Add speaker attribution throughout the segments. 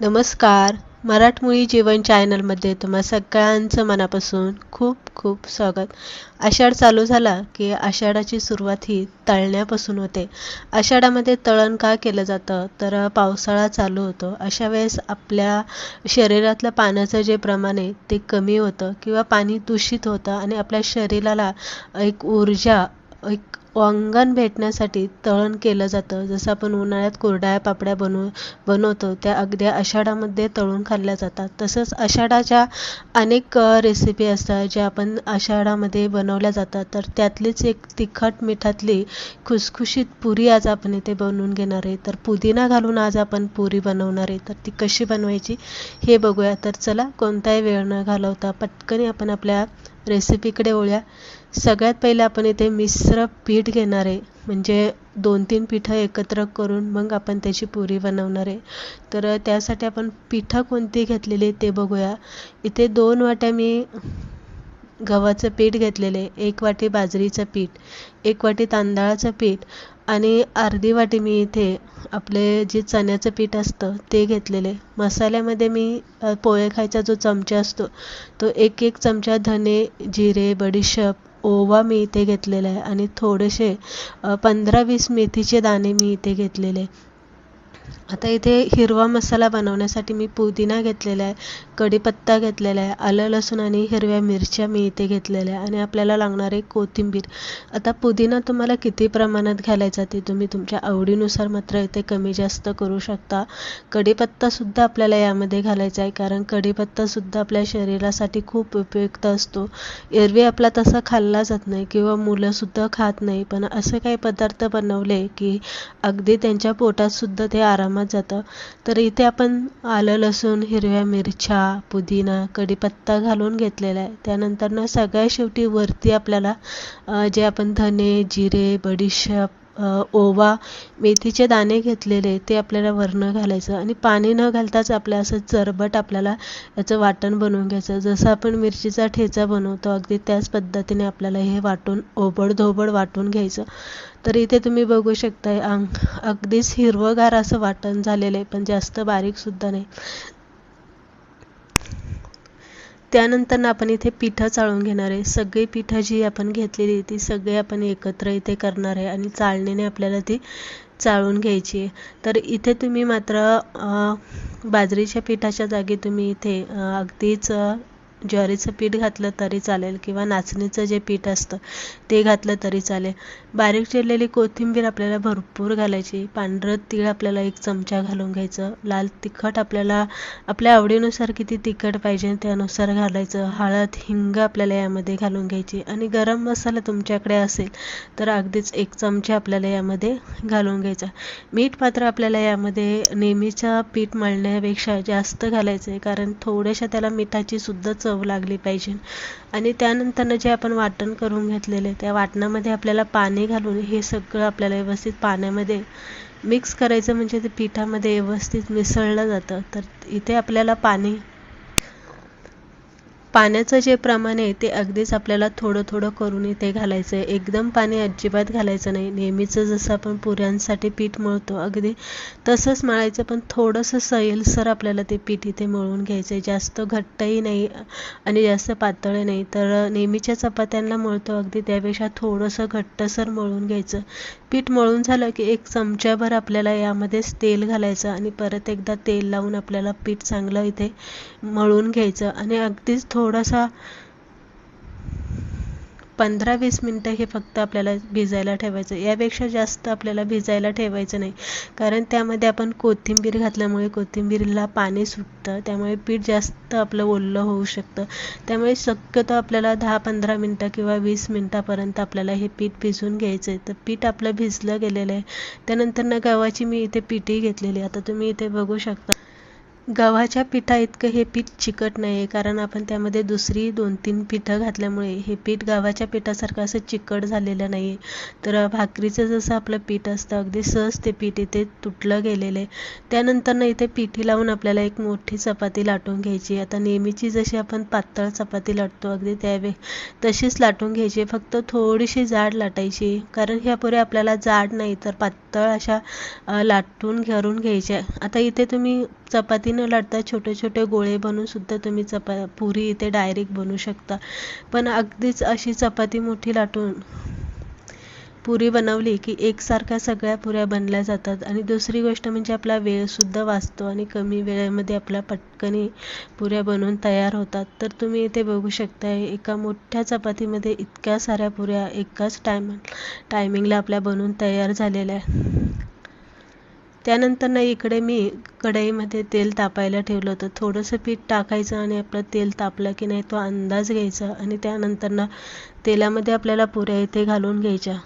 Speaker 1: नमस्कार. मराठमोळी जीवन चॅनलमध्ये तुम्हा सगळ्यांचं मनापासून खूप खूप स्वागत. आषाढ चालू झाला की आषाढाची सुरुवात ही तळण्यापासून होते. आषाढामध्ये तळण का केलं जातं? तर पावसाळा चालू होतो. अशा वेळेस आपल्या शरीरातलं पाण्याचं जे प्रमाण आहे ते कमी होतं किंवा पाणी दूषित होतं आणि आपल्या शरीराला एक ऊर्जा एक वांगण भेटण्यासाठी तळण केलं जातं. जसं आपण उन्हाळ्यात कुरड्या पापड्या बनवू बनवतो त्या अगदी आषाढामध्ये तळून खाल्ल्या जातात. तसंच आषाढाच्या अनेक रेसिपी असतात ज्या आपण आषाढामध्ये बनवल्या जातात. तर त्यातलीच एक तिखट मिठातली खुसखुशीत पुरी आज आपण इथे बनवून घेणार आहे. तर पुदिना घालून आज आपण पुरी बनवणार आहे. तर ती कशी बनवायची हे बघूया. तर चला कोणताही वेळ न घालवता पटकन आपण आपल्या रेसिपीकडे वळूया. सगळ्यात पहिले आपण इथे मिश्र पीठ घेणार आहे. म्हणजे दोन तीन पिठं एकत्र करून मग आपण त्याची पुरी बनवणार आहे. तर त्यासाठी आपण पिठं कोणती घेतलेली ते बघूया. इथे दोन वाट्या मी गव्हाचं पीठ घेतलेले एक वाटी बाजरीचं पीठ एक वाटी तांदळाचं पीठ आणि अर्धी वाटी मी इथे आपले जे चण्याचं पीठ असतं ते घेतलेले मसाल्यामध्ये मी पोहे खायचा जो चमचा असतो तो एक एक चमचा धने जिरे बडीशेप ओवा मी इथे घेतलेला आहे आणि थोडेसे पंधरा वीस मेथीचे दाणे मी इथे घेतलेले आता इथे हिरवा मसाला बनवण्यासाठी मी पुदिना घेतलेला आहे कढीपत्ता घेतलेला आहे आलं लसूण आणि हिरव्या मिरच्या मी इथे घेतलेल्या आहे आणि आपल्याला लागणार आहे कोथिंबीर. आता पुदिना तुम्हाला किती प्रमाणात घालायचा ते तुम्ही तुमच्या आवडीनुसार मात्र इथे कमी जास्त करू शकता. कढीपत्तासुद्धा आपल्याला यामध्ये घालायचा आहे कारण कढीपत्तासुद्धा आपल्या शरीरासाठी खूप उपयुक्त असतो. एरवी आपला तसा खाल्ला जात नाही किंवा मुलंसुद्धा खात नाही पण असे काही पदार्थ बनवले की अगदी त्यांच्या पोटातसुद्धा ते आरामात जातं. तर इथे आपण आलं लसूण हिरव्या मिरच्या पुदिना कढीपत्ता घालून घेतलेला आहे. त्यानंतर ना सगळ्या शेवटी वरती आपल्याला जे आपण धने जिरे बडीशेप ओवा मेथीचे दाणे घेतलेले ते आपल्याला वरनं घालायचं आणि पाणी न घालताच आपल्या असं चरबट आपल्याला याचं वाटण बनवून घ्यायचं. जसं आपण मिरचीचा ठेचा बनवतो अगदी त्याच पद्धतीने आपल्याला हे वाटून ओबडधोबड वाटून घ्यायचं. तर इथे तुम्ही बघू शकताय अंग अगदीच हिरवंगार असं वाटण झालेलं आहे पण जास्त बारीकसुद्धा नाही. त्यानंतर आपण इथे पिठं चाळून घेणार आहे. सगळी पिठं जी आपण घेतलेली ती सगळी आपण एकत्र इथे करणार आहे आणि चाळणीने आपल्याला ती चाळून घ्यायची आहे. तर इथे तुम्ही मात्र बाजरीच्या पिठाच्या जागी तुम्ही इथे अगदीच ज्वारीचं पीठ घातलं तरी चालेल किंवा नाचणीचं जे पीठ असतं ते घातलं तरी चालेल. बारीक चिरलेली कोथिंबीर आपल्याला भरपूर घालायची. पांढरं तीळ आपल्याला एक चमचा घालून घ्यायचं. लाल तिखट आपल्याला आपल्या आवडीनुसार किती तिखट पाहिजे त्यानुसार घालायचं. हळद हिंग आपल्याला यामध्ये घालून घ्यायची. आणि गरम मसाला तुमच्याकडे असेल तर अगदीच एक चमचा आपल्याला यामध्ये घालून घ्यायचा. मीठ मात्र आपल्याला यामध्ये नेहमीच्या पीठ मळण्यापेक्षा जास्त घालायचं आहे कारण थोड्याशा त्याला मिठाची सुद्धा चव लागली पाहिजे. आणि त्यानंतरनं जे आपण वाटण करून घेतलेले त्या वाटणामध्ये आपल्याला पाणी घालून हे सगळं आपल्याला व्यवस्थित पाण्यामध्ये मिक्स करायचं म्हणजे ते पिठामध्ये व्यवस्थित मिसळलं जातं. तर इथे आपल्याला पाणी पाण्याचं जे प्रमाण आहे ते अगदीच आपल्याला थोडं थोडं करून इथे घालायचं आहे एकदम पाणी अजिबात घालायचं नाही. नेहमीचं जसं आपण पुऱ्यांसाठी पीठ मळतो अगदी तसंच मळायचं पण थोडंसं सैलसर आपल्याला ते पीठ इथे मळून घ्यायचं आहे जास्त घट्टही नाही आणि जास्त पातळही नाही. तर नेहमीच्या चपात्यांना मळतो अगदी त्यापेक्षा थोडंसं घट्टसर मळून घ्यायचं. पीठ मळून झालं की एक चमच्याभर आपल्याला यामध्येच तेल घालायचं आणि परत एकदा तेल लावून आपल्याला पीठ चांगलं इथे मळून घ्यायचं आणि अगदीच थोडासा पंधरा वीस मिनटं हे फक्त आपल्याला भिजायला ठेवायचं. यापेक्षा जास्त आपल्याला भिजायला ठेवायचं नाही. कारण त्यामध्ये आपण कोथिंबीर घातल्यामुळे कोथिंबीरला पाणी सुटतं. त्यामुळे पीठ जास्त आपलं ओलं होऊ शकतं. त्यामुळे शक्यतो आपल्याला दहा पंधरा मिनटं किंवा वीस मिनटापर्यंत आपल्याला हे पीठ भिजवून घ्यायचं आहे तर पीठ आपलं भिजलं गेलेलं आहे. त्यानंतर ना गव्हाची मी इथे पिठी घेतलेली आता तुम्ही इथे बघू शकता. गव्हाच्या पिठाइतकं हे पीठ चिकट नाही आहे कारण आपण त्यामध्ये दुसरी दोन तीन पिठं घातल्यामुळे हे पीठ गव्हाच्या पिठासारखं असं चिकट झालेलं नाही आहे तर भाकरीचं जसं आपलं पीठ असतं अगदी सहज ते पीठ इथे तुटलं गेलेलं आहे. त्यानंतर ना इथे पिठी लावून आपल्याला एक मोठी चपाती लाटून घ्यायची आता नेहमीची जशी आपण पातळ चपाती लाटतो अगदी त्यावे तशीच लाटून घ्यायची फक्त थोडीशी जाड लाटायची कारण ह्यापुढे आपल्याला जाड नाही तर पातळ अशा लाटून घरून घ्यायच्या आता इथे तुम्ही चपाती न लाटता छोटे छोटे गोळे बनवून सुद्धा तुम्ही चपा पुरी इथे डायरेक्ट बनवू शकता. पण अगदीच अशी चपाती मोठी लाटून पुरी बनवली की एकसारख्या सगळ्या पुऱ्या बनल्या जातात. आणि दुसरी गोष्ट म्हणजे आपला वेळसुद्धा वाचतो आणि कमी वेळेमध्ये आपल्या पटकनी पुऱ्या बनवून तयार होतात. तर तुम्ही इथे बघू शकता एका मोठ्या चपातीमध्ये इतक्या साऱ्या पुऱ्या एकाच टायम टायमिंगला आपल्या बनवून तयार झालेल्या त्यानंतर ना इकडे मी कढईमध्ये तेल तापायला ठेवलं होतं. थोडंसं पीठ टाकायचं आणि आपलं तेल तापलं की नाही तो अंदाज घ्यायचा आणि त्यानंतर ना तेलामध्ये आपल्याला पुऱ्या इथे घालून घ्यायच्या.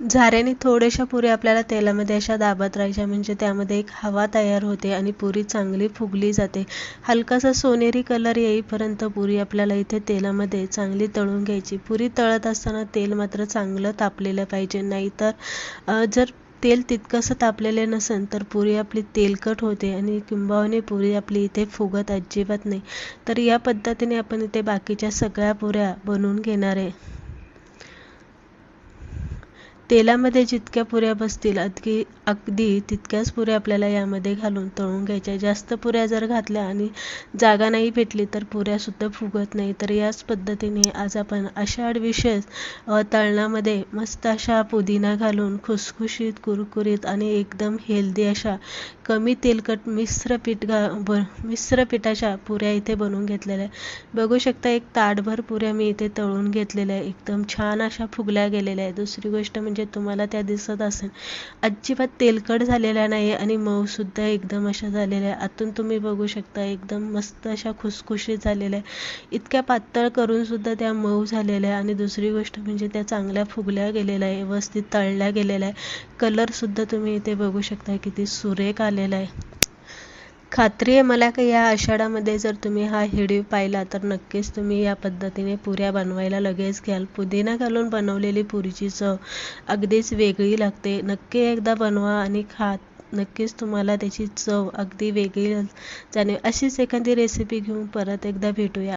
Speaker 1: झाऱ्याने थोड्याशा पुऱ्या आपल्याला तेलामध्ये अशा दाबत राहायच्या म्हणजे त्यामध्ये एक हवा तयार होते आणि पुरी चांगली फुगली जाते. हलकासा सोनेरी कलर येईपर्यंत पुरी आपल्याला इथे तेलामध्ये चांगली तळून घ्यायची. पुरी तळत असताना तेल मात्र चांगलं तापलेलं पाहिजे. नाहीतर जर तेल तितकंसं तापलेले नसेल तर पुरी आपली तेलकट होते आणि किंबहुना पुरी आपली इथे फुगत अजिबात नाही. तर या पद्धतीने आपण इथे बाकीच्या सगळ्या पुऱ्या बनवून घेणार आहे. तेलामध्ये जितक्या पुऱ्या बसतील अगदी अगदी तितक्याच पुऱ्या आपल्याला यामध्ये घालून तळून घ्यायच्या. जास्त पुऱ्या जर घातल्या आणि जागा नाही भेटली तर पुऱ्यासुद्धा फुगत नाही. तर याच पद्धतीने आज आपण आषाढ विशेष तळणामध्ये मस्त अशा पुदिना घालून खुसखुशीत कुरकुरीत आणि एकदम हेल्दी अशा कमी तेलकट मिश्र पीठ घा ब मिश्र पिठाच्या पुऱ्या इथे बनवून घेतलेल्या आहे बघू शकता एक ताटभर पुऱ्या मी इथे तळून घेतलेल्या आहे एकदम छान अशा फुगल्या गेलेल्या आहे दुसरी गोष्ट म्हणजे तुम्हाला त्या दिसत असेल अजिबात तेलकट झालेल्या नाही आणि मऊसुद्धा एकदम अशा झालेल्या आहे आतून तुम्ही बघू शकता एकदम मस्त अशा खुसखुशीत झालेल्या आहे इतक्या पातळ करून सुद्धा त्या मऊ झालेल्या आहे आणि दुसरी गोष्ट म्हणजे त्या चांगल्या फुगल्या गेलेल्या आहे व्यवस्थित तळल्या गेलेल्या आहे कलरसुद्धा तुम्ही इथे बघू शकता किती सुरेख आले आलेला आहे. खात्री आहे मला की या आषाढामध्ये जर तुम्ही हा हिडीव पाहिला तर नक्कीच तुम्ही या पद्धतीने पुऱ्या बनवायला लगेच घ्याल. पुदिना घालून बनवलेली पुरीची चव अगदीच वेगळी लागते. नक्की एकदा बनवा आणि खा. नक्कीच तुम्हाला त्याची चव अगदी वेगळी जाणे अशीच एखादी रेसिपी घेऊन परत एकदा भेटूया.